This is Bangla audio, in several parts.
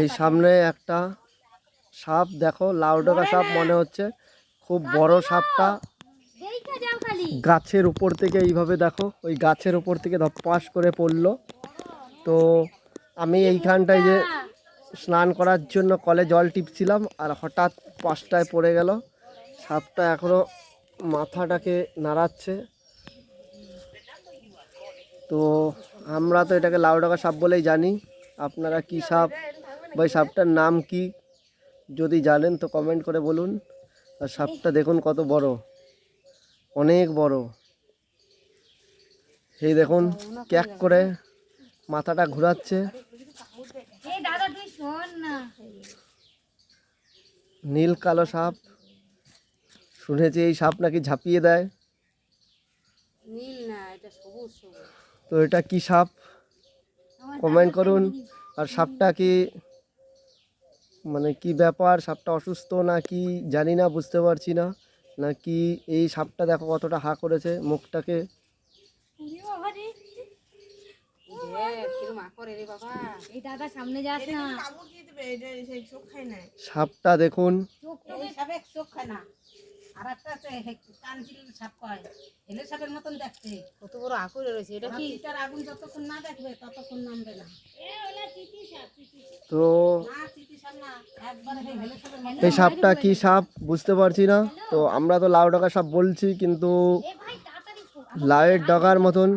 এই সামনে একটা সাপ দেখো লাউডোকা সাপ মনে হচ্ছে। খুব বড় সাপটা। গাছের উপর থেকে এইভাবে দেখো ওই গাছের উপর থেকে ধপাস করে পড়ল। তো আমি এইখানটায় যে স্নান করার জন্য কলে জল টিপছিলাম আর হঠাৎ পাশটায় পড়ে গেল। সাপটা এখনও মাথাটাকে নাড়াচ্ছে। তো আমরা তো এটাকে লাউডাকা সাপ বলেই জানি। আপনারা কি সাপ বা এই সাপটার নাম কি? যদি জানেন তো কমেন্ট করে বলুন। আর সাপটা দেখুন কত বড়। অনেক বড়। এই দেখুন ক্যাক করে মাথাটা ঘোরাচ্ছে। নীল কালো সাপ। শুনেছি এই সাপ নাকি ঝাঁপিয়ে দেয়। তো এটা কি সাপ? কমেন্ট করুন। আর সাপটা কি মানে কি ব্যাপার? সাপটা অসুস্থ না কি? জানি না বুঝতে পারছি না। না কি এই সাপটা দেখো কতটা হা করেছে মুখটাকে? সাপটা দেখুন। আর একটা আছে সাপ কয়। সাপের মতন দেখতে। কত বড় আকুরে রয়েছে এটা কি? আগুন যতক্ষণ না দেখবে ততক্ষণ নামবে না। তো এই সাপটা কি সাপ বুঝতে পারছি না। তো আমরা তো লাউ ডাকা সাপ বলছি কিন্তু লাউয়ের ডগার মতন।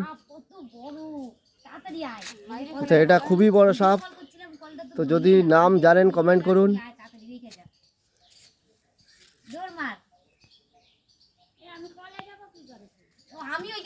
আচ্ছা এটা খুবই বড় সাপ। তো যদি নাম জানেন কমেন্ট করুন। তো আমি ওইখানে